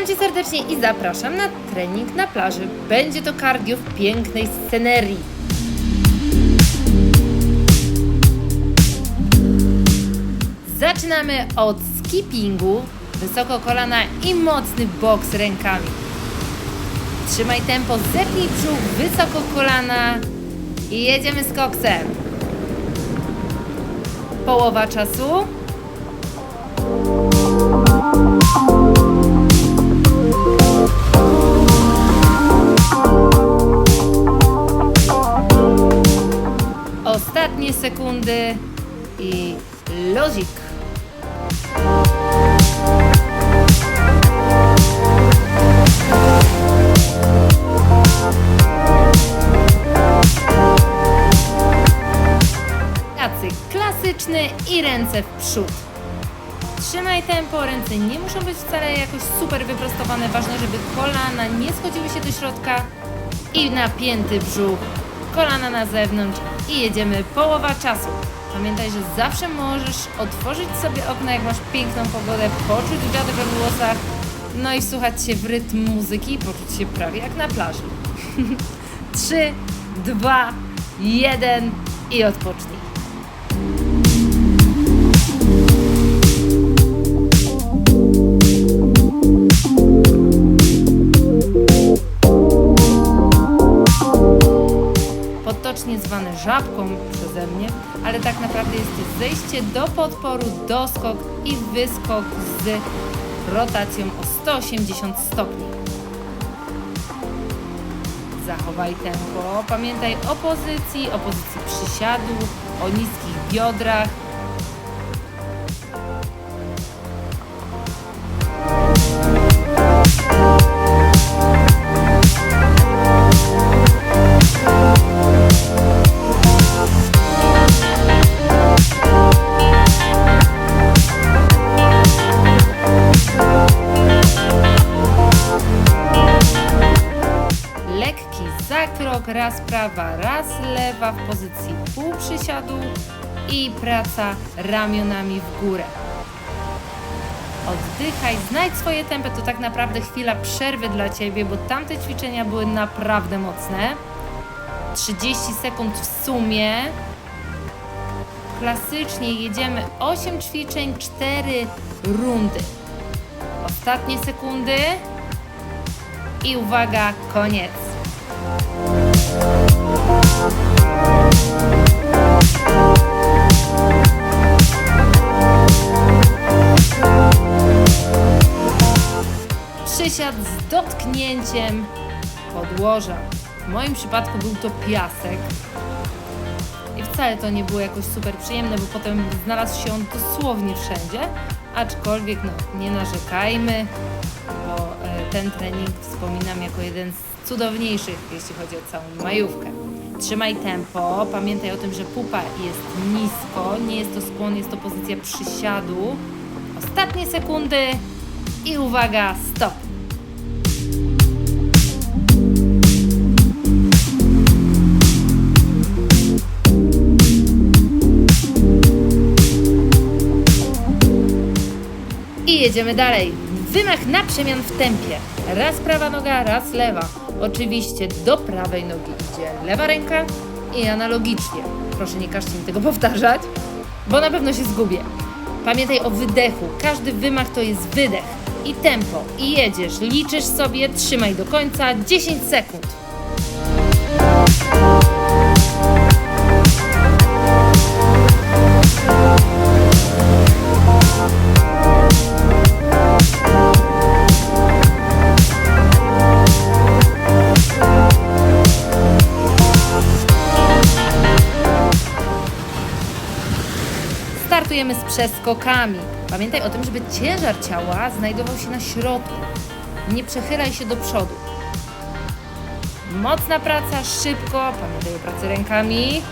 Witam Cię serdecznie i zapraszam na trening na plaży. Będzie to cardio w pięknej scenerii. Zaczynamy od skippingu, wysoko kolana i mocny boks rękami. Trzymaj tempo, zepnij brzuch, wysoko kolana i jedziemy z koksem. Połowa czasu. Ostatnie sekundy i luzik. Tacy klasyczny i ręce w przód. Trzymaj tempo, ręce nie muszą być wcale jakoś super wyprostowane. Ważne, żeby kolana nie schodziły się do środka i napięty brzuch. Kolana na zewnątrz i jedziemy połowa czasu. Pamiętaj, że zawsze możesz otworzyć sobie okno, jak masz piękną pogodę, poczuć wiatr we włosach, no i wsłuchać się w rytm muzyki i poczuć się prawie jak na plaży. 3, 2, 1 i odpocznij. Naprawdę jest zejście do podporu, doskok i wyskok z rotacją o 180 stopni. Zachowaj tempo, pamiętaj o pozycji, o pozycji przysiadu, o niskich biodrach. Raz prawa, raz lewa w pozycji półprzysiadu i praca ramionami w górę. Oddychaj, znajdź swoje tempy, to tak naprawdę chwila przerwy dla Ciebie, bo tamte ćwiczenia były naprawdę mocne. 30 sekund w sumie. Klasycznie jedziemy 8 ćwiczeń, 4 rundy. Ostatnie sekundy. I uwaga, koniec. Przysiad z dotknięciem podłoża. W moim przypadku był to piasek. I wcale to nie było jakoś super przyjemne, bo potem znalazł się on dosłownie wszędzie. Aczkolwiek no, nie narzekajmy, bo e, ten trening wspominam jako jeden z cudowniejszych, jeśli chodzi o całą majówkę. Trzymaj tempo, pamiętaj o tym, że pupa jest nisko, nie jest to skłon, jest to pozycja przysiadu. Ostatnie sekundy i uwaga, stop. I jedziemy dalej. Wymach na przemian w tempie. Raz prawa noga, raz lewa. Oczywiście do prawej nogi idzie lewa ręka i analogicznie. Proszę nie każcie mi tego powtarzać, bo na pewno się zgubię. Pamiętaj o wydechu. Każdy wymach to jest wydech i tempo. I jedziesz, liczysz sobie, trzymaj do końca 10 sekund. Startujemy z przeskokami. Pamiętaj o tym, żeby ciężar ciała znajdował się na środku. Nie przechylaj się do przodu. Mocna praca, szybko. Pamiętaj o pracy rękami.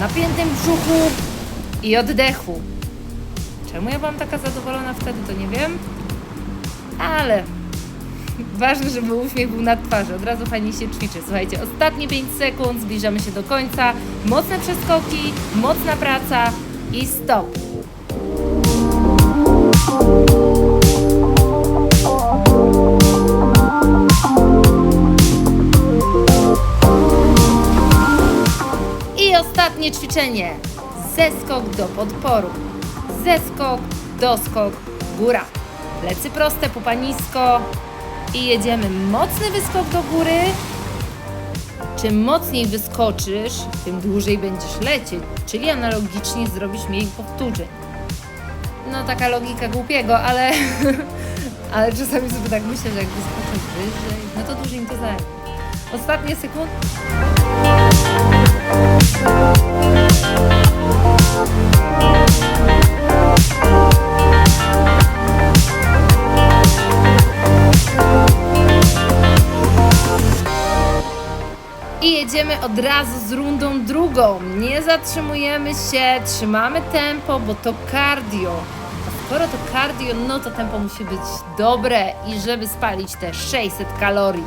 Napiętym brzuchu i oddechu. Czemu ja byłam taka zadowolona wtedy, to nie wiem. Ale ważne, żeby uśmiech był na twarzy. Od razu fajnie się ćwiczy. Słuchajcie, ostatnie 5 sekund, zbliżamy się do końca. Mocne przeskoki, mocna praca i stop. I ostatnie ćwiczenie. Zeskok do podporu. Zeskok, doskok, góra. Plecy proste, pupa nisko. I jedziemy mocny wyskok do góry. Czym mocniej wyskoczysz, tym dłużej będziesz lecieć, czyli analogicznie zrobisz mniej powtórzeń. No taka logika głupiego, ale, ale czasami sobie tak myślę, że jak wyskoczę wyżej, no to dłużej mi to zajmie. Ostatnie sekundy. I jedziemy od razu z rundą drugą. Nie zatrzymujemy się, trzymamy tempo, bo to cardio. A skoro to cardio, no to tempo musi być dobre i żeby spalić te 600 kalorii.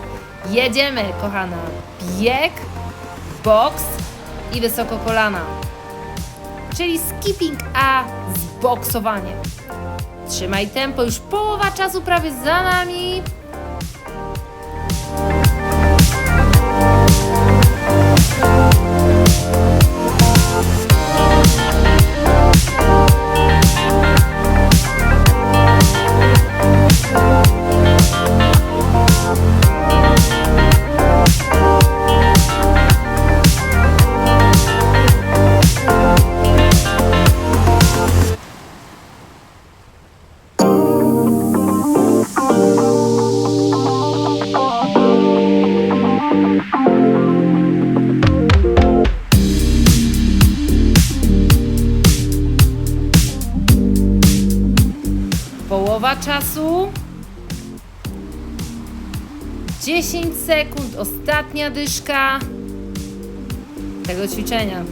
Jedziemy, kochana. Bieg, boks i wysoko kolana. Czyli skipping A z. Trzymaj tempo, już połowa czasu prawie za nami. Czasu. 10 sekund, ostatnia dyszka tego ćwiczenia.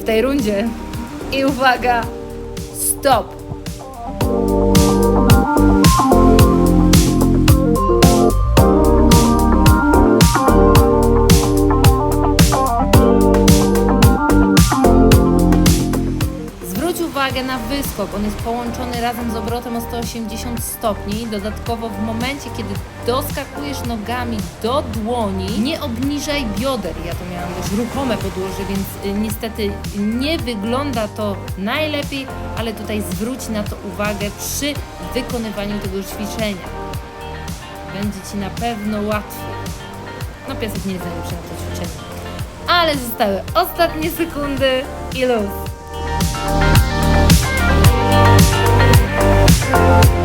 W tej rundzie. I uwaga, stop. Na wyskok. On jest połączony razem z obrotem o 180 stopni. Dodatkowo w momencie, kiedy doskakujesz nogami do dłoni, nie obniżaj bioder. Ja to miałam dość ruchome podłoże, więc y, niestety nie wygląda to najlepiej, ale tutaj zwróć na to uwagę przy wykonywaniu tego ćwiczenia. Będzie Ci na pewno łatwiej. No piesek nie jest najlepszy na to ćwiczenie. Ale zostały ostatnie sekundy i luz. Thank you.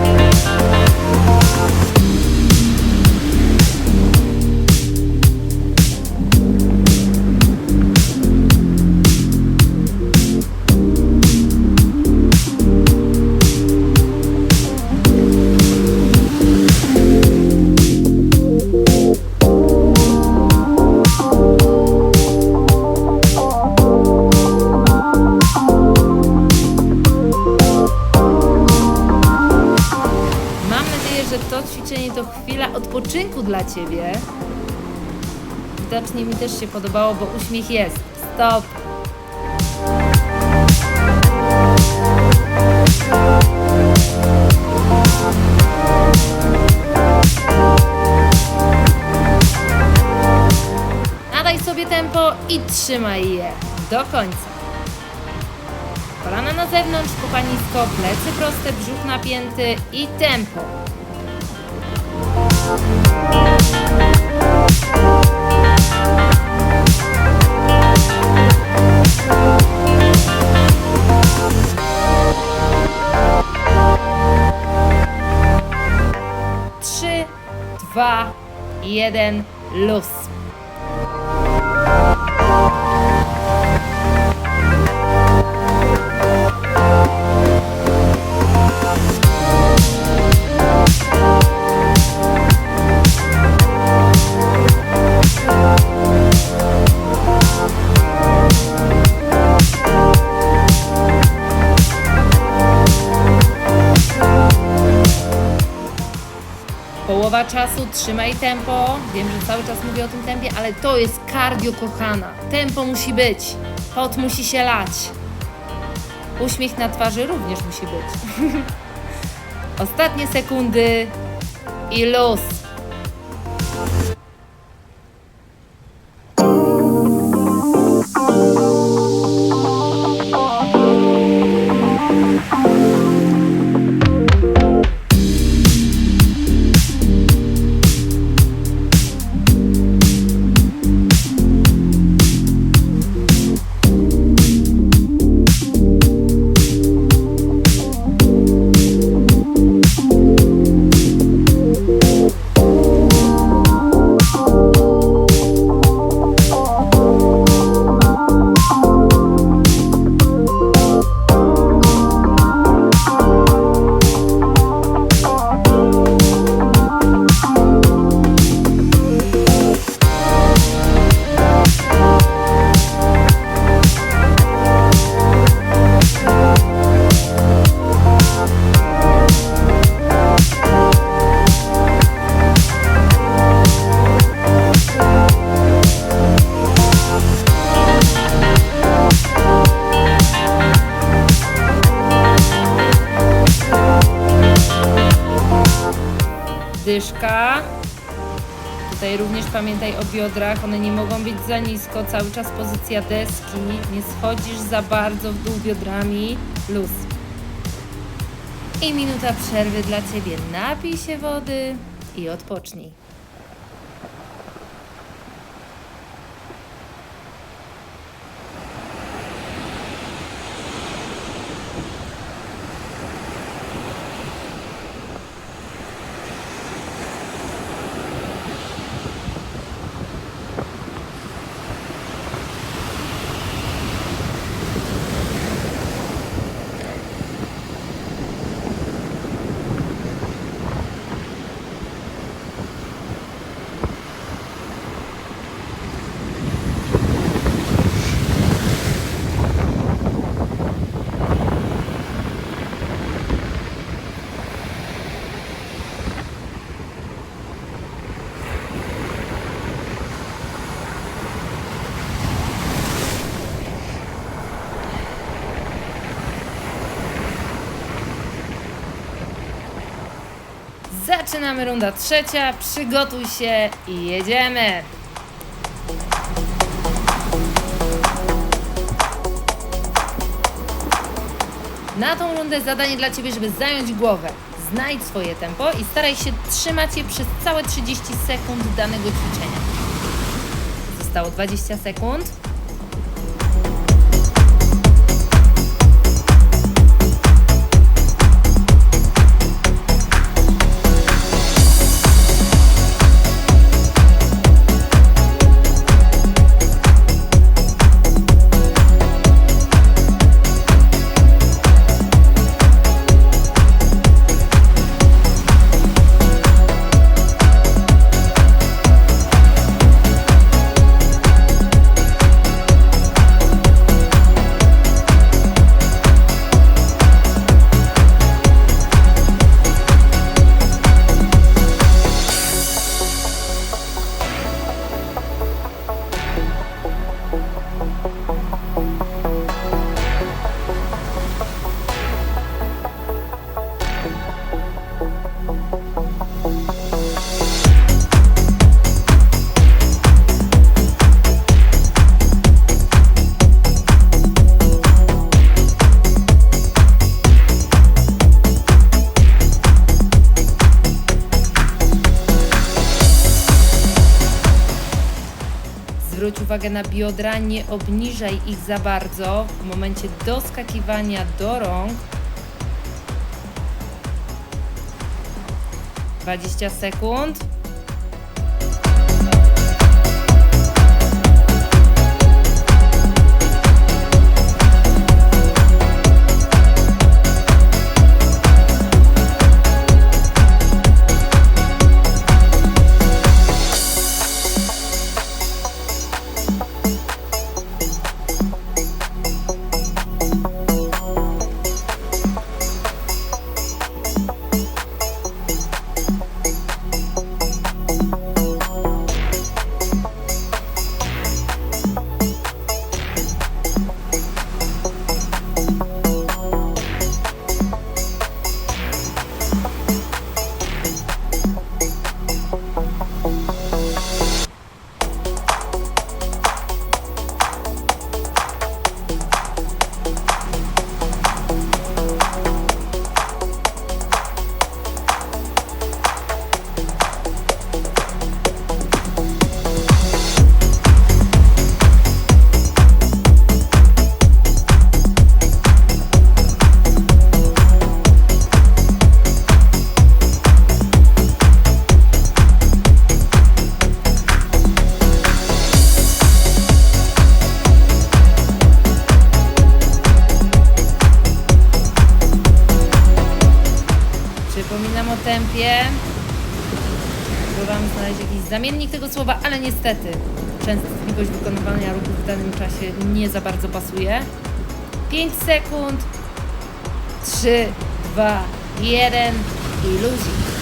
Widocznie mi też się podobało, bo uśmiech jest. Stop. Nadaj sobie tempo i trzymaj je do końca. Kolana na zewnątrz, pupa nisko, plecy proste, brzuch napięty i tempo. Jeden, luz. Połowa czasu, trzymaj tempo. Wiem, że cały czas mówię o tym tempie, ale to jest cardio, kochana. Tempo musi być. Pot musi się lać. Uśmiech na twarzy również musi być. Ostatnie sekundy i luz. Tutaj również pamiętaj o biodrach, one nie mogą być za nisko, cały czas pozycja deski, nie schodzisz za bardzo w dół biodrami, luz. I minuta przerwy dla Ciebie, napij się wody i odpocznij. Zaczynamy runda trzecia, przygotuj się i jedziemy. Na tą rundę zadanie dla Ciebie, żeby zająć głowę. Znajdź swoje tempo i staraj się trzymać je przez całe 30 sekund danego ćwiczenia. Zostało 20 sekund. Uwagę na biodra, nie obniżaj ich za bardzo w momencie doskakiwania do rąk. 20 sekund. Niestety częstotliwość wykonywania ruchów w danym czasie nie za bardzo pasuje. 5 sekund. 3, 2, 1 i luzik.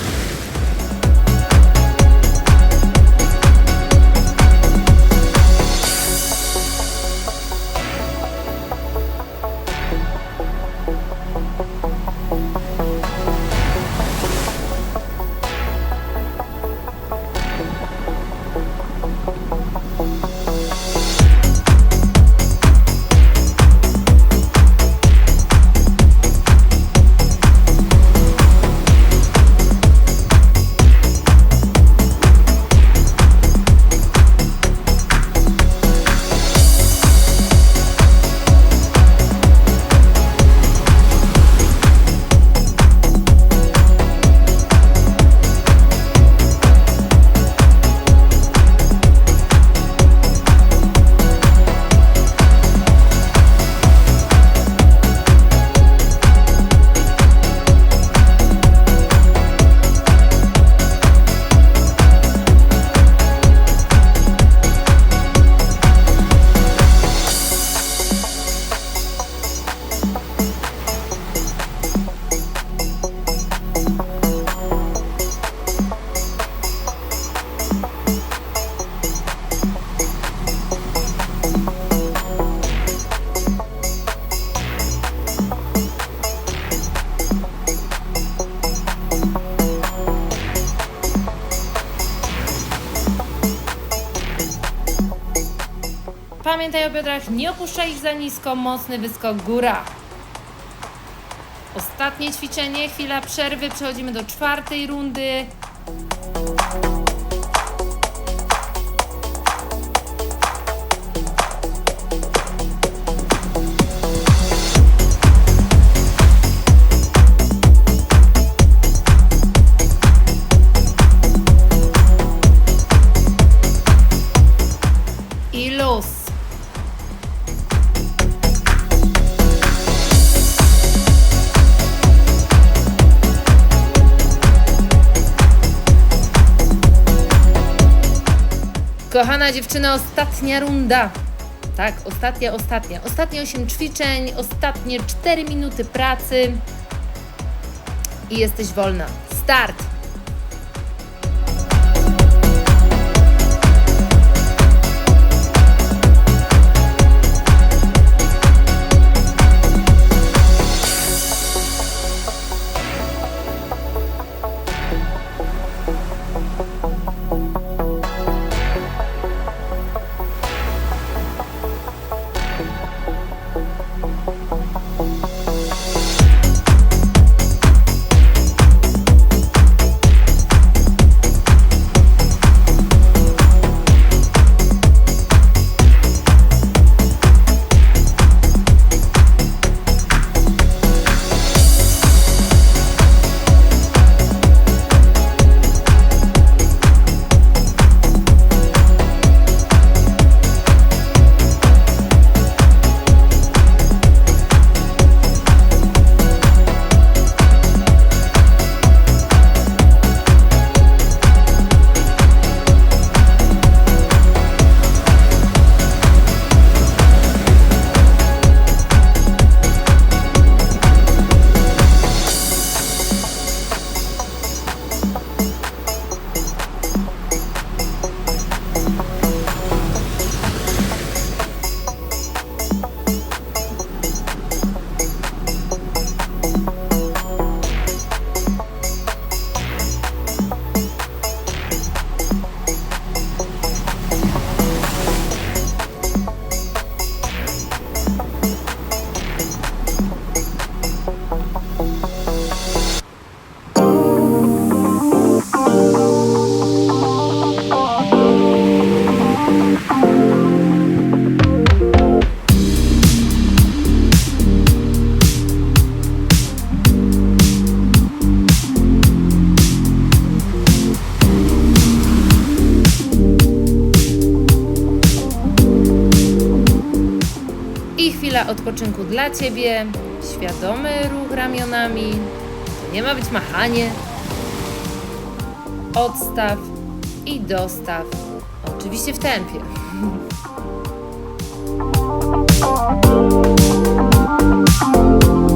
Pamiętaj o biodrach, nie opuszczaj ich za nisko, mocny wyskok góra. Ostatnie ćwiczenie, chwila przerwy, przechodzimy do czwartej rundy. I luz. Kochana dziewczyna, ostatnia runda. Tak, ostatnia, ostatnia. Ostatnie 8 ćwiczeń, ostatnie 4 minuty pracy i jesteś wolna. Start! Odpoczynku dla Ciebie. Świadomy ruch ramionami. To nie ma być machanie. Odstaw i dostaw. Oczywiście w tempie. Mocne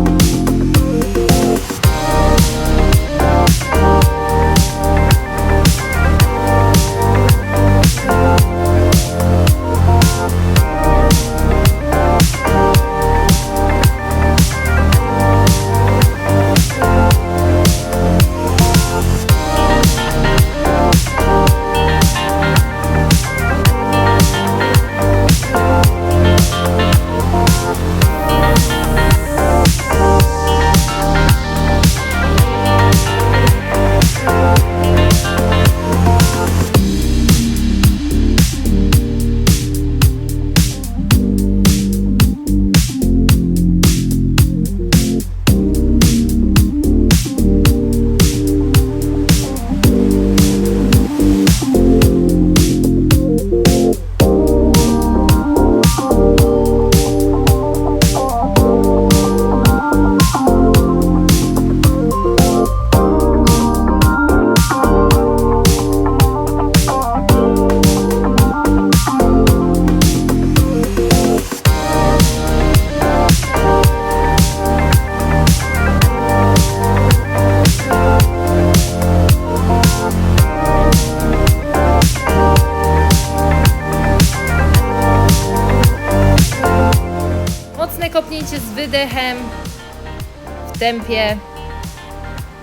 tempie.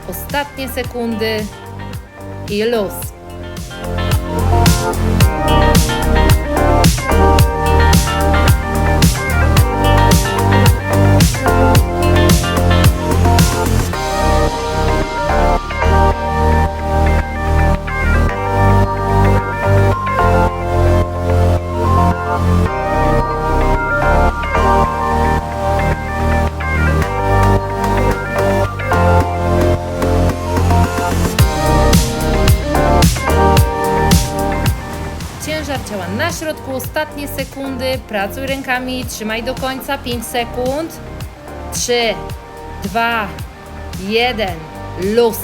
Ostatnie sekundy i luz. Ostatnie sekundy, pracuj rękami, trzymaj do końca, 5 sekund. 3, 2, 1, luz.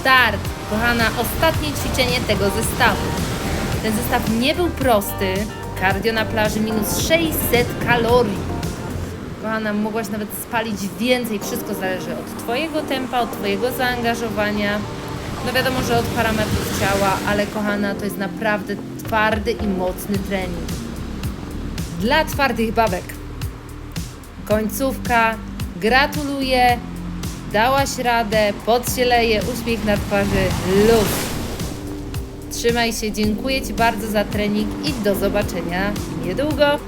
Start! Kochana, ostatnie ćwiczenie tego zestawu. Ten zestaw nie był prosty. Cardio na plaży minus 600 kalorii. Kochana, mogłaś nawet spalić więcej. Wszystko zależy od Twojego tempa, od Twojego zaangażowania. No wiadomo, że od parametrów ciała, ale kochana, to jest naprawdę twardy i mocny trening. Dla twardych babek. Końcówka. Gratuluję. Dałaś radę. Leje, uśmiech na twarzy. Luz. Trzymaj się, dziękuję Ci bardzo za trening i do zobaczenia niedługo.